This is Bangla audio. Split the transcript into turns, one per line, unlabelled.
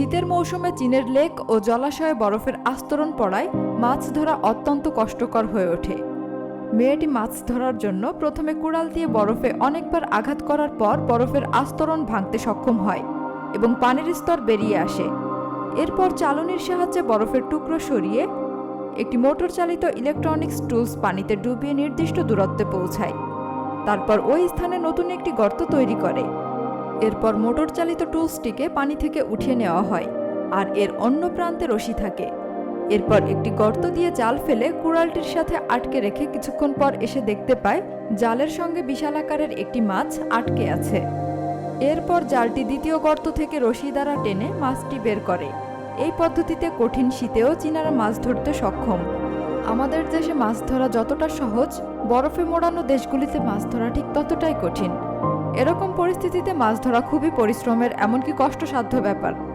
শীতের মৌসুমে চীনের লেক ও জলাশয়ে বরফের আস্তরণ পড়ায় মাছ ধরা অত্যন্ত কষ্টকর হয়ে ওঠে। মেয়েটি মাছ ধরার জন্য প্রথমে কুড়াল দিয়ে বরফে অনেকবার আঘাত করার পর বরফের আস্তরণ ভাঙতে সক্ষম হয় এবং পানির স্তর বেরিয়ে আসে। এরপর চালনির সাহায্যে বরফের টুকরো সরিয়ে একটি মোটর চালিত ইলেকট্রনিক্স টুলস পানিতে ডুবিয়ে নির্দিষ্ট দূরত্বে পৌঁছায়। তারপর ওই স্থানে নতুন একটি গর্ত তৈরি করে। এরপর মোটর চালিত টুলসটিকে পানি থেকে উঠিয়ে নেওয়া হয়, আর এর অন্য প্রান্তে রশি থাকে। এরপর একটি গর্ত দিয়ে জাল ফেলে কুড়ালটির সাথে আটকে রেখে কিছুক্ষণ পর এসে দেখতে পায়, জালের সঙ্গে বিশাল আকারের একটি মাছ আটকে আছে। এরপর জালটি দ্বিতীয় গর্ত থেকে রশি দ্বারা টেনে মাছটি বের করে। এই পদ্ধতিতে কঠিন শীতেও চীনারা মাছ ধরতে সক্ষম। আমাদের দেশে মাছ ধরা যতটা সহজ, বরফে মোড়ানো দেশগুলিতে মাছ ধরা ঠিক ততটাই কঠিন। এরকম পরিস্থিতিতে মাছ ধরা খুবই পরিশ্রমের এমনকি কষ্টসাধ্য ব্যাপার।